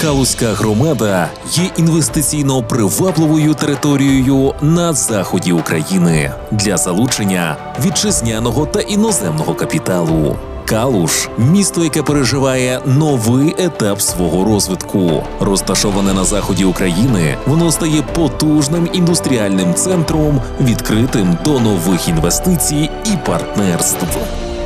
Калузька громада є інвестиційно привабливою територією на заході України для залучення вітчизняного та іноземного капіталу. Калуш місто, яке переживає новий етап свого розвитку. Розташоване на заході України, воно стає потужним індустріальним центром, відкритим до нових інвестицій і партнерств.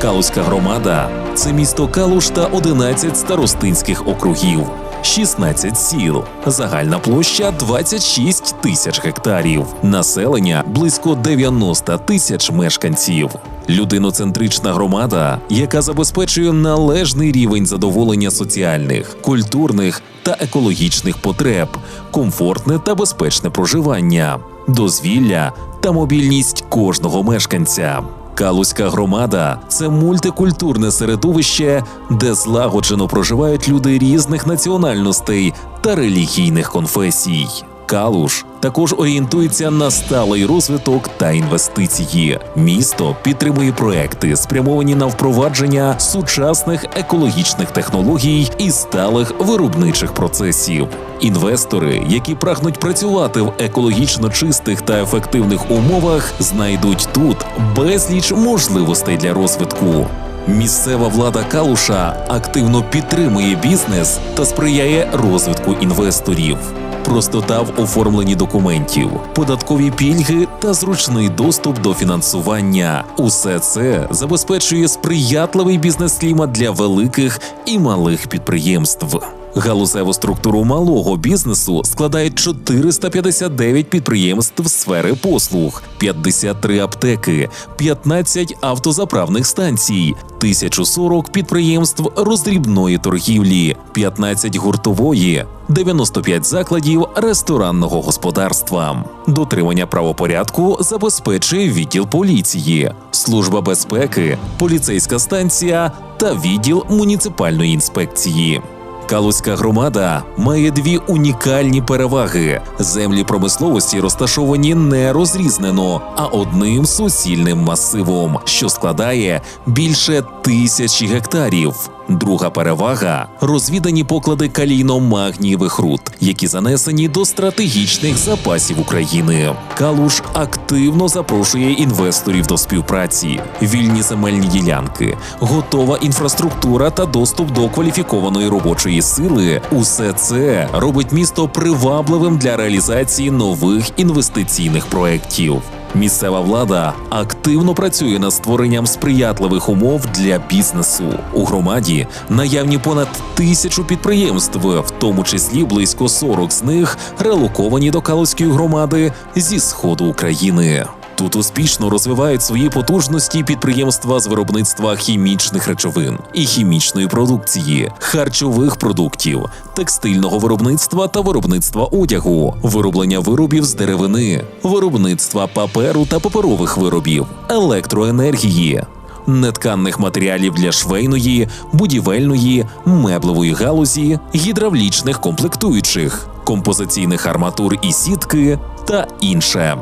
Калузька громада це місто Калуш та 11 старостинських округів. 16 сіл, загальна площа 26 тисяч гектарів, населення близько 90 тисяч мешканців. Людиноцентрична громада, яка забезпечує належний рівень задоволення соціальних, культурних та екологічних потреб, комфортне та безпечне проживання, дозвілля та мобільність кожного мешканця. Калузька громада це мультикультурне середовище, де злагоджено проживають люди різних національностей та релігійних конфесій. Калуш також орієнтується на сталий розвиток та інвестиції. Місто підтримує проекти, спрямовані на впровадження сучасних екологічних технологій і сталих виробничих процесів. Інвестори, які прагнуть працювати в екологічно чистих та ефективних умовах, знайдуть тут безліч можливостей для розвитку. Місцева влада Калуша активно підтримує бізнес та сприяє розвитку інвесторів. Простота в оформленні документів, податкові пільги та зручний доступ до фінансування усе це забезпечує сприятливий бізнес-клімат для великих і малих підприємств. Галузеву структуру малого бізнесу складають 459 підприємств сфери послуг, 53 аптеки, 15 автозаправних станцій, 1040 підприємств роздрібної торгівлі, 15 гуртової, 95 закладів ресторанного господарства. Дотримання правопорядку забезпечує відділ поліції, служба безпеки, поліцейська станція та відділ муніципальної інспекції. Калузька громада має дві унікальні переваги: землі промисловості розташовані не розрізнено, а одним суцільним масивом, що складає більше тисячі гектарів. Друга перевага розвідані поклади калійно-магнієвих руд, які занесені до стратегічних запасів України. Калуш активно запрошує інвесторів до співпраці, вільні земельні ділянки, готова інфраструктура та доступ до кваліфікованої робочої сили. Усе це робить місто привабливим для реалізації нових інвестиційних проєктів. Місцева влада активно працює над створенням сприятливих умов для бізнесу. У громаді наявні понад тисячу підприємств, в тому числі близько 40 з них релоковані до Калузької громади зі сходу України. Тут успішно розвивають свої потужності підприємства з виробництва хімічних речовин і хімічної продукції, харчових продуктів, текстильного виробництва та виробництва одягу, вироблення виробів з деревини, виробництва паперу та паперових виробів, електроенергії. Нетканних матеріалів для швейної, будівельної, меблевої галузі, гідравлічних комплектуючих, композиційних арматур і сітки та інше.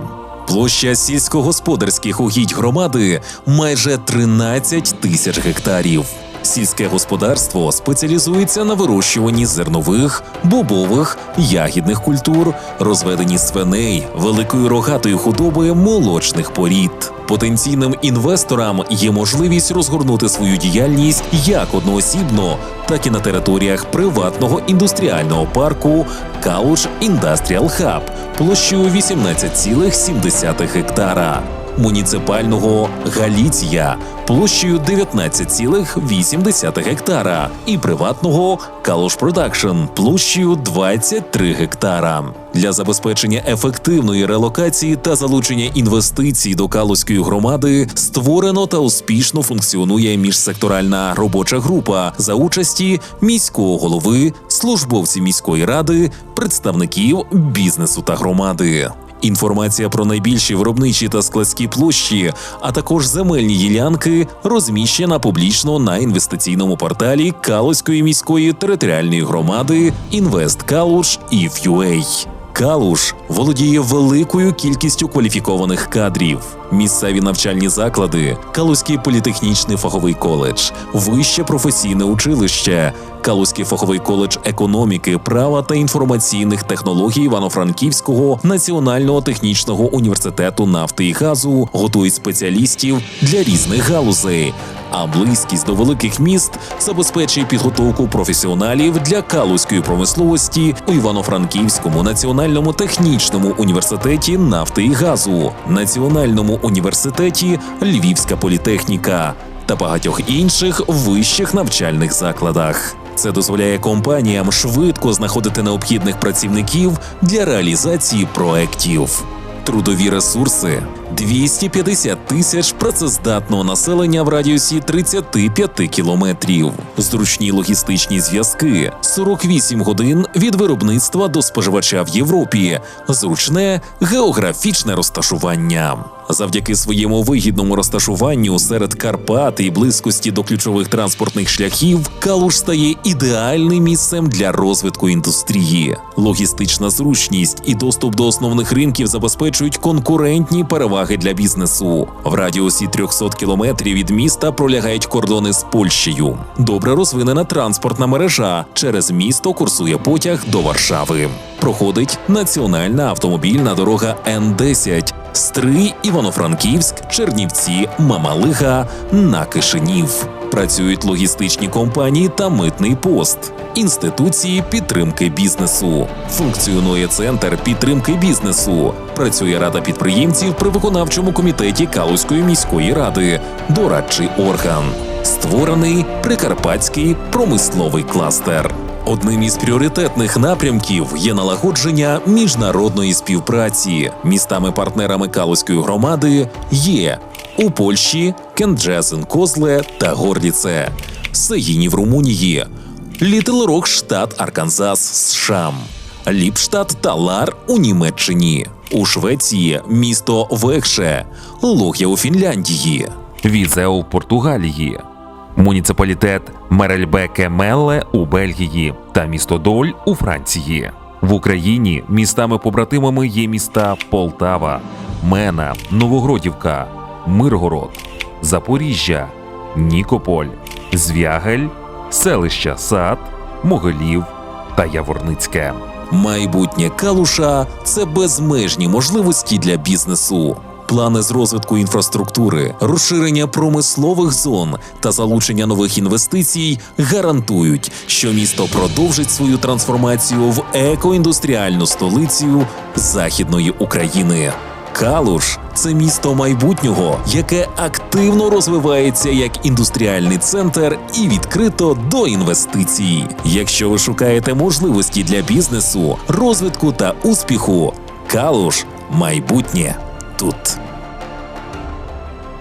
Площа сільськогосподарських угідь громади майже 13 тисяч гектарів. Сільське господарство спеціалізується на вирощуванні зернових, бобових, ягідних культур, розведенні свиней, великої рогатої худоби молочних порід. Потенційним інвесторам є можливість розгорнути свою діяльність як одноосібно, так і на територіях приватного індустріального парку Калуш Індастріал Хаб площею 18,7 гектара. Муніципального Галіція площею 19,8 гектара і приватного Калуш Продакшн площею 23 гектара. Для забезпечення ефективної релокації та залучення інвестицій до Калузької громади створено та успішно функціонує міжсекторальна робоча група за участі міського голови, службовців міської ради, представників бізнесу та громади. Інформація про найбільші виробничі та складські площі, а також земельні ділянки розміщена публічно на інвестиційному порталі Калузької міської територіальної громади Інвест Калуш і Калуш володіє великою кількістю кваліфікованих кадрів. Місцеві навчальні заклади, Калузький політехнічний фаховий коледж, вище професійне училище, Калузький фаховий коледж економіки, права та інформаційних технологій Івано-Франківського національного технічного університету нафти і газу готують спеціалістів для різних галузей. А близькість до великих міст забезпечує підготовку професіоналів для калузької промисловості у Івано-Франківському національному технічному університеті нафти і газу, Національному університеті Львівська політехніка та багатьох інших вищих навчальних закладах. Це дозволяє компаніям швидко знаходити необхідних працівників для реалізації проєктів. Трудові ресурси 250 тисяч працездатного населення в радіусі 35 кілометрів, зручні логістичні зв'язки, 48 годин від виробництва до споживача в Європі, зручне географічне розташування. Завдяки своєму вигідному розташуванню серед Карпат і близькості до ключових транспортних шляхів, Калуш стає ідеальним місцем для розвитку індустрії. Логістична зручність і доступ до основних ринків забезпечують конкурентні переваги для бізнесу. В радіусі 300 кілометрів від міста пролягають кордони з Польщею. Добре розвинена транспортна мережа. Через місто курсує потяг до Варшави. Проходить національна автомобільна дорога Н10 Стрий, Івано-Франківськ, Чернівці, Мамалига на Кишинів. Працюють логістичні компанії та митний пост, інституції підтримки бізнесу. Функціонує центр підтримки бізнесу. Працює рада підприємців при виконавчому комітеті Калузької міської ради, дорадчий орган. Створений Прикарпатський промисловий кластер. Одним із пріоритетних напрямків є налагодження міжнародної співпраці. Містами-партнерами Калузької громади є у Польщі Кенджезен Козле та Горліце, Сегіні в Румунії, Літл Рок штат Арканзас США, Ліпштадт та Лар у Німеччині, у Швеції місто Вехше, Логія у Фінляндії. Візе у Португалії, муніципалітет Мерельбеке Мелле у Бельгії та місто Доль у Франції. В Україні містами-побратимами є міста Полтава, Мена, Новогродівка, Миргород, Запоріжжя, Нікополь, Звягель, селища Сад, Могилів та Яворницьке. Майбутнє Калуша це безмежні можливості для бізнесу. Плани з розвитку інфраструктури, розширення промислових зон та залучення нових інвестицій гарантують, що місто продовжить свою трансформацію в екоіндустріальну столицю Західної України. Калуш це місто майбутнього, яке активно розвивається як індустріальний центр і відкрито до інвестицій. Якщо ви шукаєте можливості для бізнесу, розвитку та успіху, Калуш майбутнє тут.